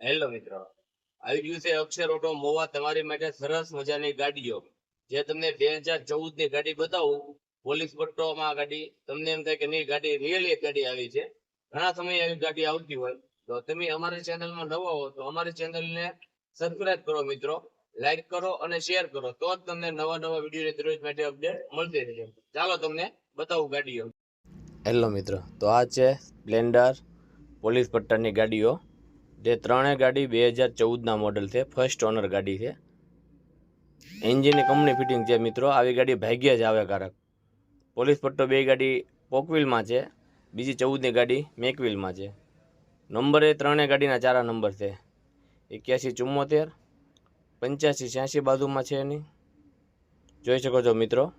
Hello મિત્રો આવી ગયું છે અક્ષર ઓટો મોવા તમારી માટે સરસ મજાની ગાડીઓ. જે તમને બે હજાર ચૌદની ગાડી બતાવું પોલીસ પટ્ટોમાં ગાડી તમને એમ થાય કે નહીં ગાડી રિયલી એક ગાડી આવી છે. ઘણા સમય આવી ગાડી આવતી હોય. તો તમે અમારી ચેનલમાં નવા હો તો અમારી ચેનલને સબસ્ક્રાઇબ કરો મિત્રો લાઈક કરો અને શેર કરો. તો જ તમને નવા નવા વીડિયો દરરોજ માટે અપડેટ મળતી રહેશે ચાલો તમને બતાવું ગાડીઓ. હેલો મિત્રો તો આ છે સ્પ્લેન્ડર પોલીસ પટ્ટાની ગાડીઓ. જે ત્રણેય ગાડી બે હજાર ચૌદના મોડલ છે. ફર્સ્ટ ઓનર ગાડી છે. એન્જિનની કંપની ફિટિંગ છે મિત્રો. આવી ગાડી ભાગ્ય જ આવે કારક પોલીસ પટ્ટો બે ગાડી પોકવિલમાં છે. બીજી ચૌદની ગાડી મેકવિલમાં છે. નંબર એ ત્રણેય ગાડીના ચારા નંબર છે. એક્યાસી ચુમ્મોતેર, પંચ્યાસી છ્યાસી બાજુમાં છે એની. જોઈ શકો છો મિત્રો.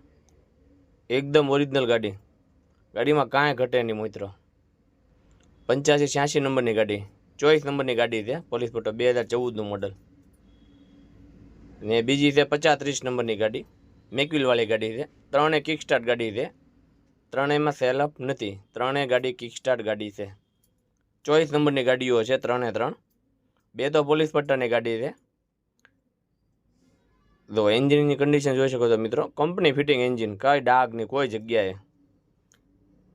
એકદમ ઓરિજિનલ ગાડી. ગાડીમાં કાંઈ ઘટે નહીં મિત્રો. પંચ્યાસી છ્યાસી નંબરની ગાડી. ચોવીસ નંબરની ગાડી છે, પોલીસ પટ્ટો બે હજાર ચૌદનું મોડલ ને બીજી છે પચાસ ત્રીસ નંબરની ગાડી. મેકવિલવાળી ગાડી છે ત્રણેય કિક સ્ટાર્ટ ગાડી છે. ત્રણેયમાં સેલઅપ નથી, ત્રણેય ગાડી કિક સ્ટાર્ટ ગાડી છે. ચોવીસ નંબરની ગાડીઓ છે, ત્રણે ત્રણ. બે તો પોલીસ પટ્ટાની ગાડી છે. તો એન્જિનની કન્ડિશન જોઈ શકો છો મિત્રો કંપની ફિટિંગ એન્જિન કાંઈ ડાઘની કોઈ જગ્યાએ.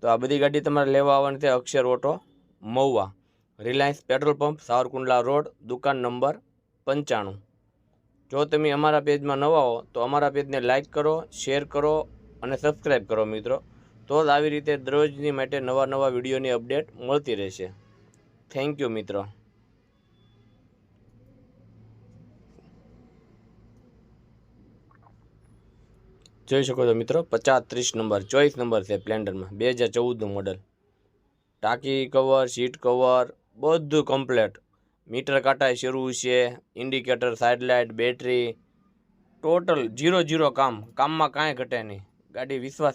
તો આ બધી ગાડી તમારે લેવા આવવાની છે Akshar auto Mahuva, Reliance petrol pump, Savarkundla road, દુકાન નંબર પંચાણું. જો તમે અમારા પેજમાં નવા હો, તો અમારા પેજને લાઇક કરો, શેર કરો અને સબસ્ક્રાઈબ કરો મિત્રો. તો જ આવી રીતે દરરોજની માટે નવા નવા વિડીયોની અપડેટ મળતી રહેશે. થેન્ક યુ મિત્રો. જોઈ શકો છો મિત્રો, પચાસ ત્રીસ નંબર, ચોવીસ નંબર છે પ્લેન્ડરમાં, બે હજાર ચૌદનું મોડલ. ટાંકી કવર, સીટ કવર, બધું કમ્પ્લેટ મીટર કાંટાય શરૂ છે indicator side light battery total zero zero કામ. કામમાં કાંઈ ઘટે નહીં. ગાડી વિશ્વાસ